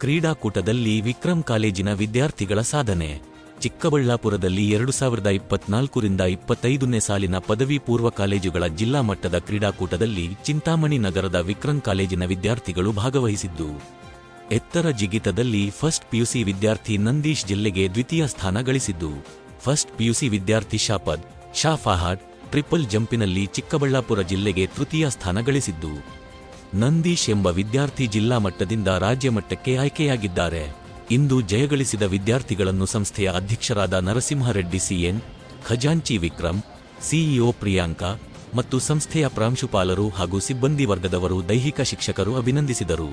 ಕ್ರೀಡಾಕೂಟದಲ್ಲಿ ವಿಕ್ರಮ್ ಕಾಲೇಜಿನ ವಿದ್ಯಾರ್ಥಿಗಳ ಸಾಧನೆ. ಚಿಕ್ಕಬಳ್ಳಾಪುರದಲ್ಲಿ ಎರಡು ಸಾವಿರದ ಇಪ್ಪತ್ನಾಲ್ಕರಿಂದ ಇಪ್ಪತ್ತೈದನೇ ಸಾಲಿನ ಪದವಿ ಪೂರ್ವ ಕಾಲೇಜುಗಳ ಜಿಲ್ಲಾ ಮಟ್ಟದ ಕ್ರೀಡಾಕೂಟದಲ್ಲಿ ಚಿಂತಾಮಣಿ ನಗರದ ವಿಕ್ರಮ್ ಕಾಲೇಜಿನ ವಿದ್ಯಾರ್ಥಿಗಳು ಭಾಗವಹಿಸಿದ್ದು. ಎತ್ತರ ಜಿಗಿತದಲ್ಲಿ ಫಸ್ಟ್ ಪಿಯುಸಿ ವಿದ್ಯಾರ್ಥಿ ನಂದೀಶ್ ಜಿಲ್ಲೆಗೆ ದ್ವಿತೀಯ ಸ್ಥಾನ ಗಳಿಸಿದ್ದು. ಫಸ್ಟ್ ಪಿಯುಸಿ ವಿದ್ಯಾರ್ಥಿ ಶಾಪದ್ ಶಾ ಫಹಾಡ್ ಟ್ರಿಪಲ್ ಜಂಪಿನಲ್ಲಿ ಚಿಕ್ಕಬಳ್ಳಾಪುರ ಜಿಲ್ಲೆಗೆ ತೃತೀಯ ಸ್ಥಾನ ಗಳಿಸಿದ್ದು. ನಂದೀಶ್ ಎಂಬ ವಿದ್ಯಾರ್ಥಿ ಜಿಲ್ಲಾ ಮಟ್ಟದಿಂದ ರಾಜ್ಯ ಮಟ್ಟಕ್ಕೆ ಆಯ್ಕೆಯಾಗಿದ್ದಾರೆ. ಇಂದು ಜಯಗಳಿಸಿದ ವಿದ್ಯಾರ್ಥಿಗಳನ್ನು ಸಂಸ್ಥೆಯ ಅಧ್ಯಕ್ಷರಾದ ನರಸಿಂಹರೆಡ್ಡಿ ಸಿಎನ್, ಖಜಾಂಚಿ ವಿಕ್ರಮ್, ಸಿಇಒ ಪ್ರಿಯಾಂಕಾ ಮತ್ತು ಸಂಸ್ಥೆಯ ಪ್ರಾಂಶುಪಾಲರು ಹಾಗೂ ಸಿಬ್ಬಂದಿ ವರ್ಗದವರು ದೈಹಿಕ ಶಿಕ್ಷಕರು ಅಭಿನಂದಿಸಿದರು.